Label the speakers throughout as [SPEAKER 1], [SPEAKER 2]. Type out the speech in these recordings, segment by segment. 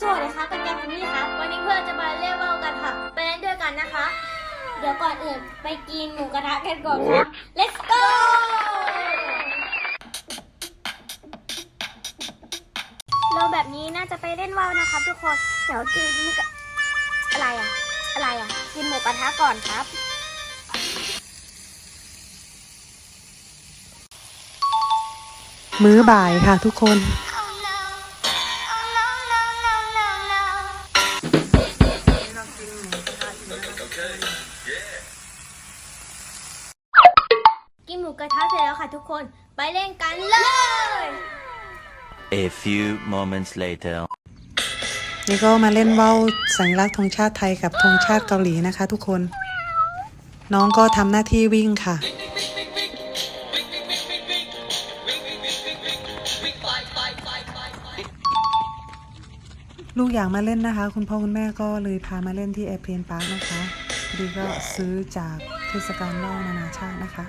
[SPEAKER 1] สวัสดีครับเป็นแกมมี่ครับ วันนี้เพื่อนจะมาเล่นว่าวกันค่ะ ไปเล่นด้วยกันนะคะ เดี๋ยวก่อนอื่นไปกินหมูกระทะกันก่อนครับ let's go เราแบบนี้น่าจะไปเล่นว่าวนะครับ ทุกคน เดี๋ยวกินหมูกระอะไรอะ อะไรอะ กินหมูกระทะก่อนครับ
[SPEAKER 2] มื้อบ่ายค่ะทุกคน
[SPEAKER 1] ทุกคนไปเล่นกันเลย
[SPEAKER 3] A few moments later.
[SPEAKER 2] นี่ก็มาเล่นว่าวสัญลักษณ์ธงชาติไทยกับธงชาติเกาหลีนะคะ ทุกคน น้องก็ทำหน้าที่วิ่งค่ะ ลูกอยากมาเล่นนะคะ คุณพ่อคุณแม่ก็เลยพามาเล่นที่แอร์เพลนพาร์คนะคะพอดีก็ซื้อจากเทศกาลว่าวนานาชาตินะคะ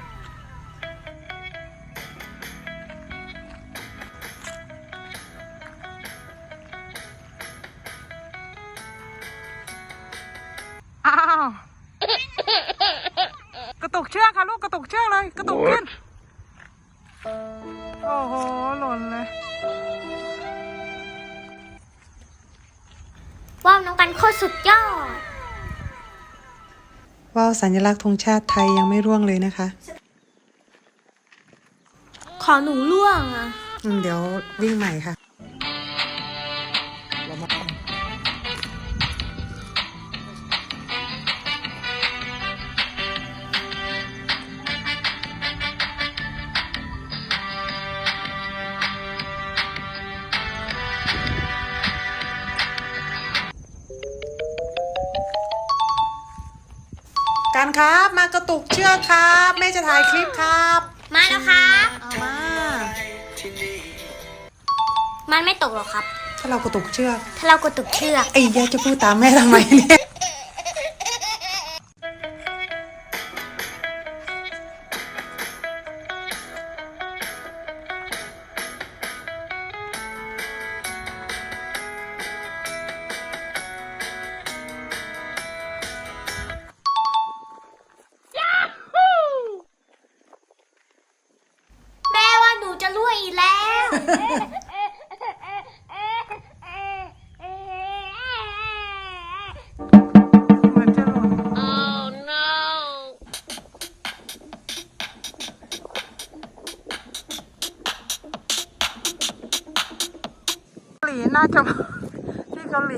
[SPEAKER 2] อ้าวกระตุกเชือกค่ะลูกกระตุกเชือกเลย กระตุกขึ้น โอ้โห หล่นเลย
[SPEAKER 1] ว่าวน้องกันโคตรสุดยอด
[SPEAKER 2] ว่าวสัญลักษณ์ธงชาติไทยยังไม่ร่วงเลยนะคะ
[SPEAKER 1] ขอหนูล่วงอะ
[SPEAKER 2] อืมเดี๋ยววิ่งใหม่ค่ะ การครับมากระตุกเชือกครับแม่จะถ่ายคลิปครับ
[SPEAKER 1] มาแล้วครับ
[SPEAKER 2] เอามา
[SPEAKER 1] มันไม่ตกหรอกครับ
[SPEAKER 2] ถ้าเรากระตุกเชือก
[SPEAKER 1] ถ้าเรากดตุกเชือก
[SPEAKER 2] ไอ้ยายจะพูดตามแม่ทำไมเนี่ย
[SPEAKER 1] หลี
[SPEAKER 2] น่าจะที่เกาหลี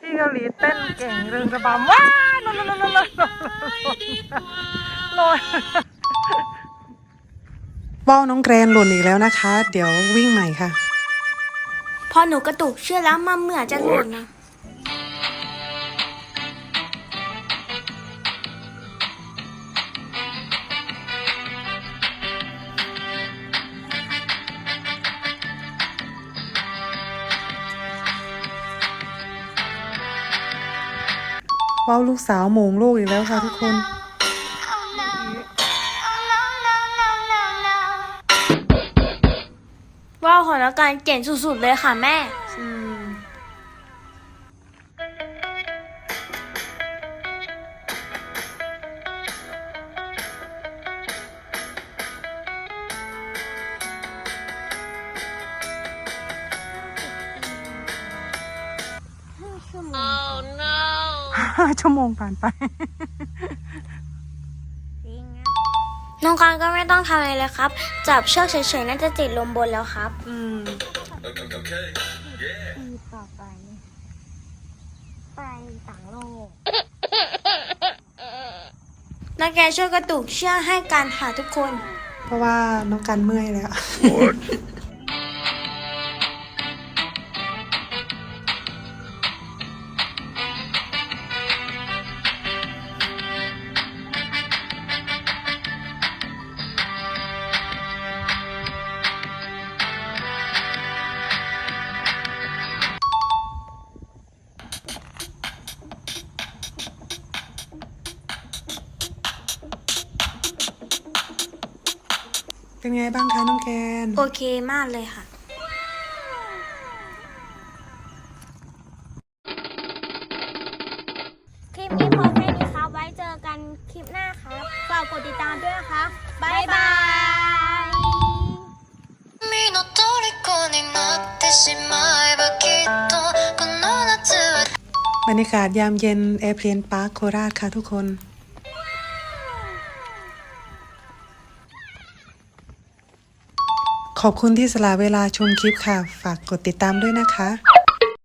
[SPEAKER 2] ที่เกาหลีเต้นเก่งเรื่องระบำว้าวลนลนลนลนลนลนว่าวน้องแกรนหล่นอีกแล้วนะคะ เดี๋ยววิ่งใหม่ค่ะ
[SPEAKER 1] พอหนูกระตุกเชือกแล้วมันเหมือนจะหล่นนะ
[SPEAKER 2] ว่าวลูกสาวโมงลูกอีกแล้วค่ะทุกคน
[SPEAKER 1] ว่าวของน้องกันเจ๋งสุดๆเลยค่ะแม่
[SPEAKER 2] ห้าชั่วโมงผ่านไป
[SPEAKER 1] น้องกันก็ไม่ต้องทำอะไรเลยครับ จับเชือกเฉยๆน่าจะติดลมบนแล้วครับ
[SPEAKER 2] อืม
[SPEAKER 1] ต่อไป ไปต่างโลกนักแกช่วยกระตุกเชือกให้การหาทุกคน
[SPEAKER 2] เพราะว่าน้องกันเมื่อยแล้ว เป็นไงบ้างคะน้องแคน
[SPEAKER 1] โอเคมากเลยค่ะ คลิปนี้พอแค่นี้ครับ ไว้เจอกันคลิปหน้าครับฝาก
[SPEAKER 4] กดติดตามด้วยนะคะบายบาย
[SPEAKER 2] บรรยากาศยามเย็นแอร์เพลนพาร์คโคราชค่ะทุกคน ขอบคุณที่สละเวลาชมคลิปค่ะ ฝากกดติดตามด้วยนะคะ